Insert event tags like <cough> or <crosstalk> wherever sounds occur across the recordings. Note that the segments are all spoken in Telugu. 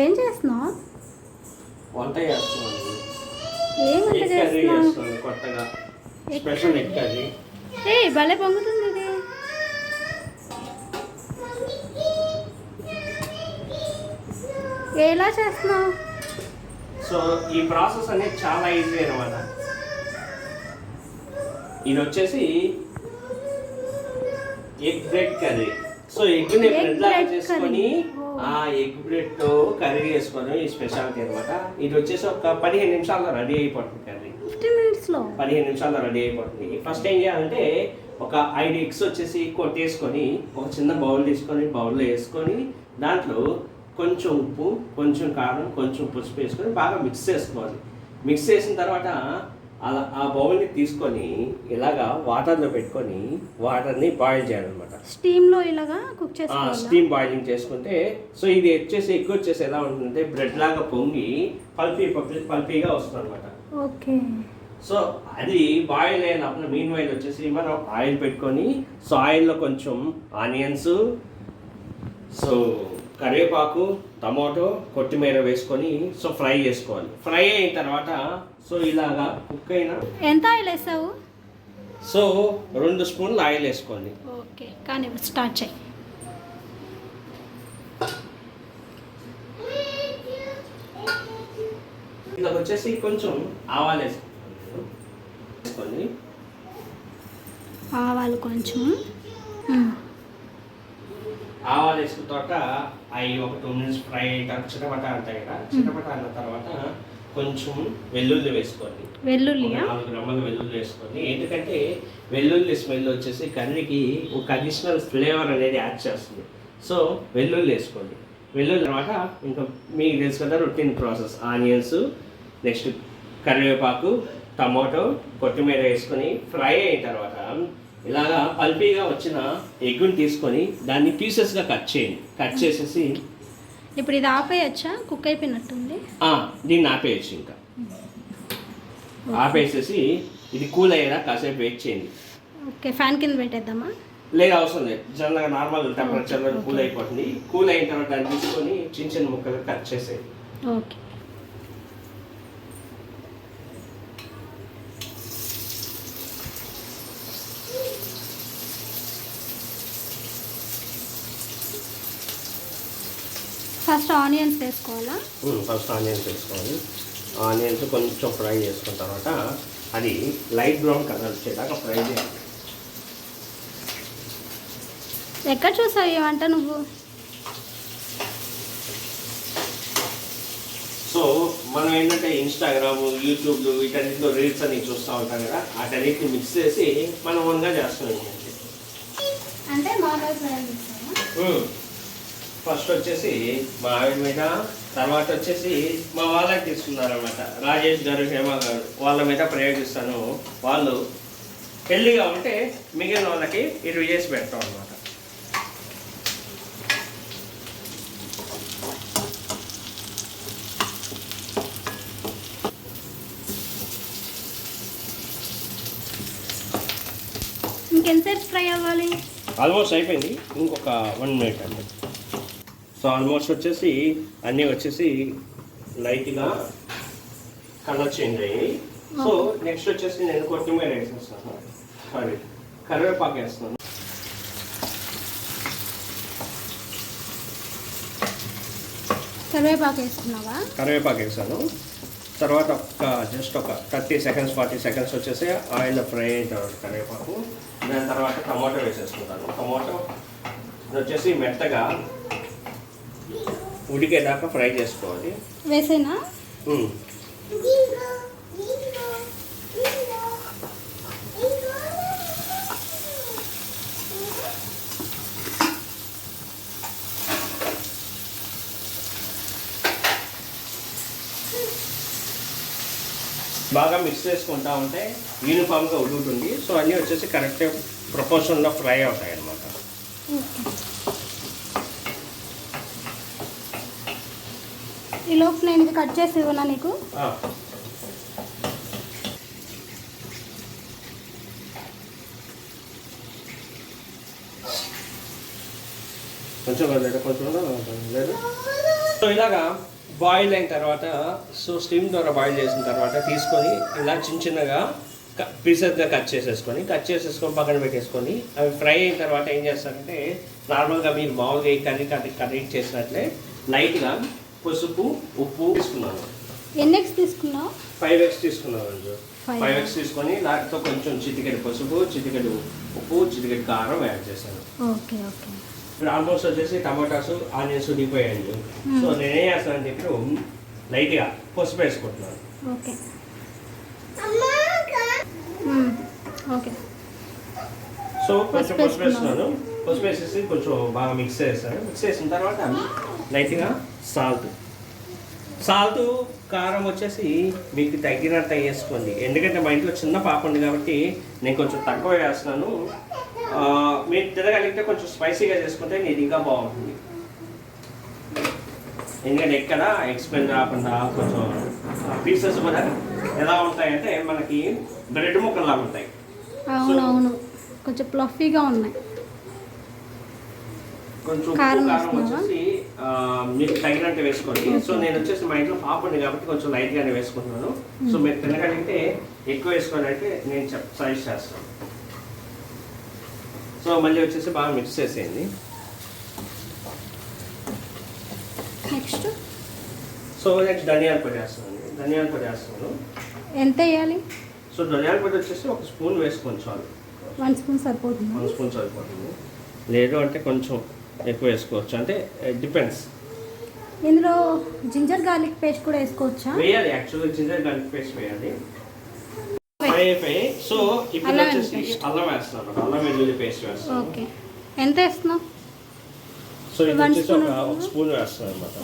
ఏం చేస్తున్నావు? వంట చేస్తున్నాను ఏం వంట చేస్తున్నావు? కొత్తగా. Special egg curry. ఏ భలే పొంగుతుంది ఇది. ఎలా చేస్తున్నావు? సో ఈ ప్రాసెస్ అనేది చాలా ఈజీ అనమాట ఇది వచ్చేసి egg bread curry. So egg bread లాగా చేసుకొని. ఆ ఎగ్ బ్రెడ్ కర్రీ చేసుకొని ఈ స్పెషాలిటీ అనమాట ఇది వచ్చేసి ఒక పదిహేను నిమిషాల్లో రెడీ అయిపోతుంది కర్రీ. ఫిఫ్టీన్ మినిట్స్లో? పదిహేను నిమిషాల్లో రెడీ అయిపోతుంది. ఫస్ట్ ఏం చేయాలంటే ఒక ఐదు ఎగ్స్ వచ్చేసి కొట్టేసుకొని ఒక చిన్న బౌల్ తీసుకొని బౌల్లో వేసుకొని దాంట్లో కొంచెం ఉప్పు కొంచెం కారం కొంచెం పసుపు వేసుకొని బాగా మిక్స్ చేసుకోవాలి. మిక్స్ చేసిన తర్వాత అలా ఆ బౌల్ని తీసుకొని ఇలాగా వాటర్లో పెట్టుకొని వాటర్ని బాయిల్ చేయాలన్నమాట. స్టీమ్లో ఇలాగా కుక్ చేసుకోవాలి? స్టీమ్ బాయిలింగ్ చేసుకుంటే సో ఇది వచ్చేసి ఎక్కువ వచ్చేసి ఎలా ఉంటుందంటే బ్రెడ్ లాగా పొంగి పల్పీ పల్పీగా వస్తుంది అనమాట ఓకే. సో అది బాయిల్ అయినప్పుడు మీన్ వైల్ వచ్చేసి మనం ఆయిల్ పెట్టుకొని సో ఆయిల్లో కొంచెం ఆనియన్స్ సో కరివేపాకు టమాటో కొత్తిమీర వేసుకొని సో ఫ్రై చేసుకోవాలి. ఫ్రై అయిన తర్వాత సో ఇలాగా కుక్ అయిన. ఎంత ఆయిల్ వేసావు? సో రెండు స్పూన్లు ఆయిల్ వేసుకోండి. ఓకే కానీ స్టార్ట్ చేయి. ఇలా వచ్చేసి కొంచెం ఆవాలు వేసుకోండి. ఆవాలు కొంచెం. ఆవాలు వేసుకున్న తర్వాత అవి ఒక టూ మినిట్స్ ఫ్రై చిటపట అంటాయి కదా చిటపట అన్న తర్వాత కొంచెం వెల్లుల్లి వేసుకోండి. ఒక వెల్లుల్లియా నాలుగు గ్రాములు వెల్లుల్లి వేసుకోండి. ఎందుకంటే వెల్లుల్లి స్మెల్ వచ్చేసి కర్రీకి ఒక అడిషనల్ ఫ్లేవర్ అనేది యాడ్ చేస్తుంది. సో వెల్లుల్లి వేసుకోండి. వెల్లుల్లి తర్వాత ఇంకా మీకు తెలుసు కదా రొటీన్ ప్రాసెస్. ఆనియన్స్ నెక్స్ట్ కరివేపాకు టమాటో కొత్తిమీర వేసుకొని ఫ్రై అయిన తర్వాత ఇలాగా పల్పీగా వచ్చిన ఎగ్గుని తీసుకొని దాన్ని పీసెస్గా కట్ చేయండి. కట్ చేసేసి ఇప్పుడు ఇది ఆపేయచ్చా? కుక్ అయిపోయినట్టుంది? దీన్ని ఆపేయచ్చు ఇంకా. ఆపేసేసి ఇది కూల్ అయ్యేలా కాసేపు వెయిట్ చేయండి. ఓకే ఫ్యాన్ కింద పెట్టేద్దామా? లేదు అవసరం లేదు. జనరల్గా నార్మల్ టెంపరేచర్లో కూల్ అయిపోతుంది. కూల్ అయిన తర్వాత దాన్ని తీసుకొని చిన్న చిన్న ముక్కలు కట్ చేసేయండి. ఓకే ఫస్ట్ ఆనియన్స్ వేసుకోవాలా? ఫస్ట్ ఆనియన్స్ వేసుకోవాలి. ఆనియన్స్ కొంచెం ఫ్రై చేసుకున్న తర్వాత అది లైట్ బ్రౌన్ కలర్ వచ్చేదాకా ఫ్రై చేయాలి. ఎక్కడ చూసావు ఈ వంట నువ్వు? సో మనం ఏంటంటే ఇన్స్టాగ్రామ్ యూట్యూబ్ వీటన్నిటిలో రీల్స్ అని చూస్తూ ఉంటాం కదా వాటన్నిటిని మిక్స్ చేసి మనం ఓన్గా చేస్తాం ఏంటంటే. అంటే ఫస్ట్ వచ్చేసి మా ఆవిడ మీద తర్వాత వచ్చేసి మా వాళ్ళకి తీసుకున్నారనమాట రాజేష్ గారు హేమ గారు వాళ్ళ మీద ప్రయోగిస్తాను. వాళ్ళు పెళ్ళిగా ఉంటే మిగిలిన వాళ్ళకి ఇరవై చేసి పెడతాం అనమాట ఇంకెంతసేపు ఫ్రై అవ్వాలి? ఆల్మోస్ట్ అయిపోయింది. ఇంకొక వన్ మినిట్ అండి సో ఆల్మోస్ట్ వచ్చేసి అన్నీ వచ్చేసి లైట్గా కలర్ చేంజ్ అయ్యాయి సో నెక్స్ట్ వచ్చేసి నేను కొత్తిమీర వేసేస్తాను. సారీ కరివేపాకు వేస్తున్నాను కరివేపాకు వేసుకున్నావా? కరివేపాకు వేసాను. తర్వాత ఒక జస్ట్ ఒక థర్టీ సెకండ్స్ ఫార్టీ సెకండ్స్ వచ్చేసి ఆయిల్ ఫ్రై అయిన తర్వాత కరివేపాకు. దాని తర్వాత టమాటో వేసేసుకుంటాను. టమాటో వచ్చేసి మెత్తగా ఉడికేదాకా ఫ్రై చేసుకోవాలి. వేసేనా. బాగా మిక్స్ చేసుకుంటా ఉంటే యూనిఫామ్గా ఉడుకుతుంది. సో అన్నీ వచ్చేసి కరెక్ట్ ప్రపోర్షన్లో ఫ్రై అవుతాయి అన్నమాట ఈ లోపు నేను ఇది కట్ చేసి ఇవ్వనా నీకు? కొంచెం కొంచెం సో ఇలాగా బాయిల్ అయిన తర్వాత సో స్టీమ్ ద్వారా బాయిల్ చేసిన తర్వాత తీసుకొని ఇలా చిన్న చిన్నగా పీసెస్గా కట్ చేసేసుకొని కట్ చేసేసుకొని పక్కన పెట్టేసుకొని అవి ఫ్రై అయిన తర్వాత ఏం చేస్తారంటే నార్మల్గా మీరు మామూలుగా ఈ కర్రీ కర్రీ కర్రీ చేసినట్లే లైట్గా పసుపు ఉప్పు తీసుకున్నాను. ఎన్ని ఎగ్స్ తీసుకున్నావు? ఫైవ్ ఎగ్స్ తీసుకున్నాను అండి. ఫైవ్ ఎగ్స్ తీసుకొని దాంట్లో కొంచెం చిటికెడు పసుపు చిటికెడు ఉప్పు చిటికెడు కారం యాడ్ చేశాను. Okay okay. ఇప్పుడు ఆల్మోస్ట్ వచ్చేసి టమాటాస్ ఆనియన్స్ ఉడిపోయాయండి సో నేనేం చేస్తానంటే ఇప్పుడు లైట్గా పసుపు వేసుకుంటున్నాను. ఓకే. మ్మ్. ఓకే. సో కొంచెం పసుపు పసుపు వేస్తున్నాను పసుపు వేసేసి కొంచెం బాగా మిక్స్ చేస్తాను మిక్స్ చేసిన తర్వాత లైట్గా సాల్ట్ సాల్ట్ కారం వచ్చేసి మీకు తగ్గినట్టు వేసుకోండి. ఎందుకంటే మా ఇంట్లో చిన్న పాప ఉంది కాబట్టి నేను కొంచెం తక్కువ వేస్తున్నాను. మీరు తినగలిగితే కొంచెం స్పైసీగా చేసుకుంటే ఇది ఇంకా బాగుంటుంది. ఎందుకంటే ఎక్కడ ఎక్స్పెల్ రాకుండా కొంచెం పీసెస్ కూడా ఎలా ఉంటాయంటే మనకి బ్రెడ్ ముక్కల్లా ఉంటాయి. కొంచెం ప్లఫీగా ఉన్నాయి. కొంచెం కారం? వచ్చేసి మీకు తగినంత వేసుకోండి. సో నేను వచ్చేసి మా ఇంట్లో పాప ఉంది కాబట్టి కొంచెం లైట్గానే వేసుకుంటున్నాను. సో మీరు తినగలిగితే ఎక్కువ వేసుకోవాలంటే నేను చెప్ సజెస్ట్ చేస్తాను. సో మళ్ళీ వచ్చేసి బాగా మిక్స్ చేసేయండి. నెక్స్ట్? సో నెక్స్ట్ ధనియాల పొడి వేస్తానండి. ధనియాల పొడి వేస్తున్నాను ఎంత వేయాలి? సో ధనియాల పొడి వచ్చేసి ఒక స్పూన్ వేసుకోండి చాలు. వన్ స్పూన్ సరిపోతుంది? వన్ స్పూన్ సరిపోతుంది. లేదు అంటే కొంచెం ఎక్కువ వేసుకోవచ్చు. అంటే డిపెండ్స్ ఇందులో జింజర్ గార్లిక్ పేస్ట్ కూడా వేసుకోవచ్చా? వేయాలి. యాక్చువల్గా జింజర్ గార్లిక్ పేస్ట్ వేయాలి. అయిపోయి సో ఇప్పుడు వచ్చేసి. అల్లం వేస్తాను అల్లం వెల్లుల్లి పేస్ట్ వేస్తాను ఓకే. ఎంత వేస్తున్నావు? సో ఇది వచ్చేసి ఒక స్పూన్ వేస్తాను అనమాట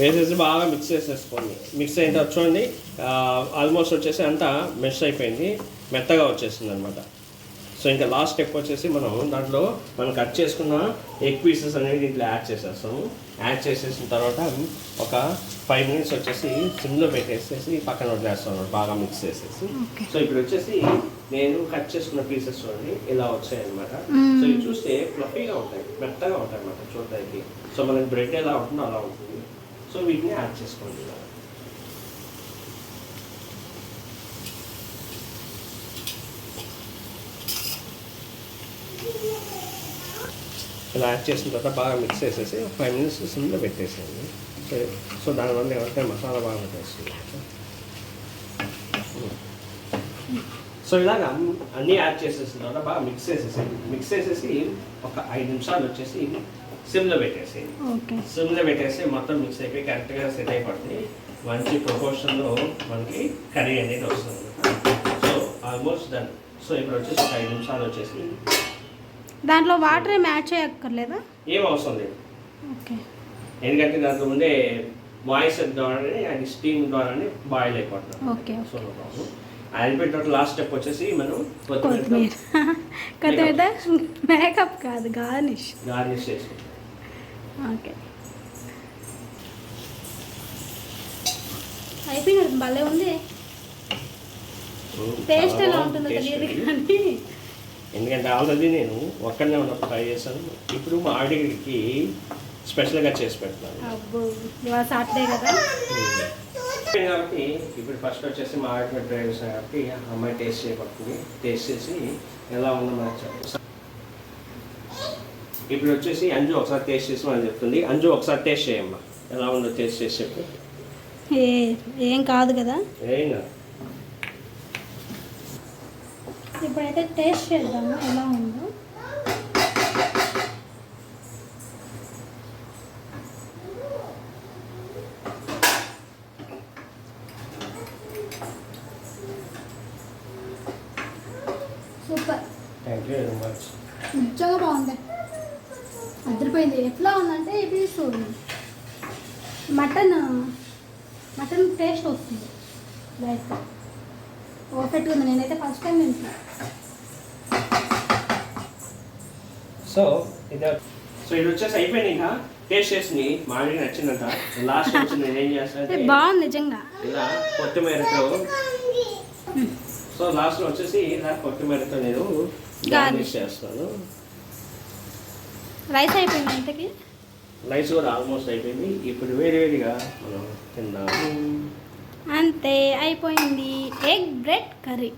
వేసేసి బాగా మిక్స్ చేసేసుకోండి. మిక్స్ అయిన తర్వాత చూడండి ఆల్మోస్ట్ వచ్చేసి అంతా మెష్ అయిపోయింది. మెత్తగా వచ్చేసింది అనమాట సో ఇంకా లాస్ట్ స్టెప్ వచ్చేసి మనం దాంట్లో మనం కట్ చేసుకున్న ఎగ్ పీసెస్ అనేవి దీంట్లో యాడ్ చేసేస్తాము. యాడ్ చేసేసిన తర్వాత ఒక ఫైవ్ మినిట్స్ వచ్చేసి సిమ్లో పెట్టేసేసి పక్కన వదిలేస్తాం అన్నమాట బాగా మిక్స్ చేసేసి. సో ఇప్పుడు వచ్చేసి నేను కట్ చేసుకున్న పీసెస్ చూడండి ఇలా వచ్చాయి అనమాట మ్మ్. సో ఇవి చూస్తే ఫ్లఫీగా ఉంటాయి మెత్తగా ఉంటాయి అనమాట చూడడానికి. సో మనకి బ్రెడ్ ఎలా ఉంటుందో అలా ఉంటుంది. సో వీటిని యాడ్ చేసుకోండి ఇలా. యాడ్ చేసిన తర్వాత బాగా మిక్స్ చేసేసి ఒక ఫైవ్ మినిట్స్ సిమ్లో పెట్టేసేయండి. సో సో దానివల్ల ఏమంటే మసాలా బాగా పెట్టేస్తుంది సో ఇలాగ అన్ని- యాడ్ చేసేసిన తర్వాత బాగా మిక్స్ చేసేసేయండి. మిక్స్ చేసేసి ఒక ఐదు నిమిషాలు వచ్చేసి సిమ్లో పెట్టేసేయండి. ఓకే. సిమ్లో పెట్టేసి మొత్తం మిక్స్ అయిపోయి కరెక్ట్గా సెట్ అయిపోతుంది మంచి ప్రపోర్షన్లో మనకి కర్రీ అనేది వస్తుంది. సో ఆల్మోస్ట్ డన్ సో ఇప్పుడు వచ్చేసి ఒక ఐదు నిమిషాలు వచ్చేసి దాంట్లో వాటర్ ఏమి యాడ్ చేయక్కర్లేదా? ఏం అవసరం లేదు. ఓకే. ఎందుకంటే దాంట్లో ఉండే వాయిస్ ద్వారానే అది స్టీమ్ ద్వారానే బాయిల్ అయిపోతుంది. ఓకే సో అయిపోయిన తర్వాత లాస్ట్ స్టెప్ వచ్చేసి మనం కొత్తిమీర కొత్తిమీర. <laughs> మేకప్ కాదు గార్నిష్ గార్నిష్ చేసుకుంటాం. ఓకే. అయిపోయినది భలే ఉంది. టేస్ట్ ఎలా ఉంటుందో తెలియదు కానీ ఎందుకంటే ఆల్రెడీ నేను ఒక్కడనే ఉన్నప్పుడు ట్రై చేశాను. ఇప్పుడు మా ఆవిడకి స్పెషల్గా చేసి సాటర్డే కదా? కాబట్టి ఇప్పుడు ఫస్ట్ వచ్చేసి మా ఆవిడ ట్రై చేశాను కాబట్టి అమ్మాయి టేస్ట్ చేయబడుతుంది టేస్ట్ చేసి ఎలా ఉందో చెప్పు ఇప్పుడు వచ్చేసి అంజు ఒకసారి టేస్ట్ చేసి చెప్తుంది. అంజు ఒకసారి టేస్ట్ చేయమ్మా. ఎలా ఉందో టేస్ట్ చేసి చెప్పు. ఏ ఏం కాదు కదా? ఏం కాదు. ఇప్పుడైతే టేస్ట్ చేద్దాము ఎలా ఉందో. సూపర్. నిజంగా బాగుంది. అదిరిపోయింది. ఎట్లా ఉందంటే ఇది చూడు. మటన్? మటన్ టేస్ట్ వస్తుంది. లైక్ పర్ఫెక్ట్గా ఉంది నేనైతే ఫస్ట్ టైం తింటున్నా సో ఇది సో ఇది వచ్చేసి అయిపోయింది ఇంకా. టేస్ట్ చేసింది మా ఆవిడకి నచ్చిందంట. లాస్ట్ వచ్చి నేను ఏం చేస్తానంటే బాగుంది నిజంగా. ఇలా కొత్తిమీరతో. సో లాస్ట్లో వచ్చేసి ఇలా కొత్తిమీరతో నేను గార్నిష్ చేస్తాను. రైస్ అయిపోయింది ఇంతకి? రైస్ కూడా ఆల్మోస్ట్ అయిపోయింది. ఇప్పుడు వేడి వేడిగా మనం తిందాము. అంతే అయిపోయింది. Egg bread curry.